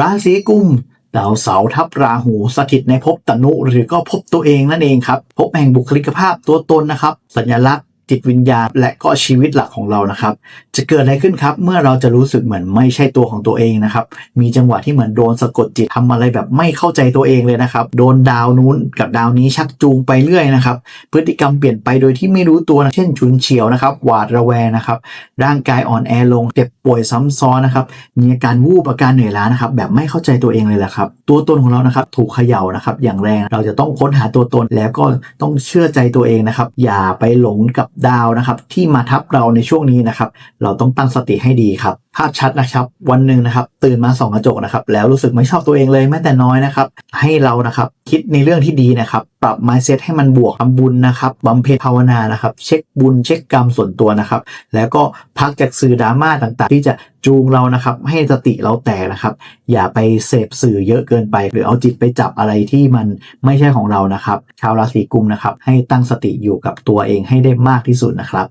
ราศีกุมดาวเสาร์ทับราหูสถิตในภพตนุหรือก็ภพตัวเองนั่นเองครับภพแห่งบุคลิกภาพตัวตนนะครับ สัญลักษณ์ จิตวิญญาณและก็ชีวิตหลักของเรานะครับ จะเกิดอะไรขึ้นครับ เมื่อเราจะรู้สึกเหมือนไม่ใช่ตัวของตัวเองนะครับ มีจังหวะที่เหมือนโดนสะกดจิตทำอะไรแบบไม่เข้าใจตัวเองเลยนะครับ โดนดาวนู้นกับดาวนี้ชักจูงไปเรื่อยนะครับ พฤติกรรมเปลี่ยนไปโดยที่ไม่รู้ตัวนะเช่นฉุนเฉียวนะครับ หวาดระแวงนะครับ ร่างกายอ่อนแอลง เจ็บป่วยซ้ำซ้อนนะครับ มีอาการวูบอาการเหนื่อยล้านะครับ แบบไม่เข้าใจตัวเองเลยแหละครับ ตัวตนของเรานะครับ ถูกเขย่านะครับ อย่างแรง เราจะต้องค้นหาตัวตนแล้วก็ต้องเชื่อใจตัวเองนะครับ อย่าไปหลงกับดาวนะครับที่มาทับเราในช่วงนี้นะครับ เราต้องตั้งสติให้ดีครับ ภาพชัดนะครับ วันหนึ่งนะครับ ตื่นมาส่องกระจกนะครับ แล้วรู้สึกไม่ชอบตัวเองเลยแม้แต่น้อยนะครับ ให้เรานะครับคิดในเรื่องที่ดีนะครับ ปรับ mindset ให้มันบวกทำบุญนะครับบำเพ็ญภาวนานะครับ เช็คบุญเช็คกรรมส่วนตัวนะครับ แล้วก็พักจากสื่อดราม่าต่างๆ ที่จะ จูงเรานะครับให้สติเราแตกนะครับ อย่าไปเสพสื่อเยอะเกินไป หรือเอาจิตไปจับอะไรที่มันไม่ใช่ของเรานะครับ ชาวราศีกุมนะครับให้ตั้งสติอยู่กับตัวเองให้ได้มากที่สุดนะครับ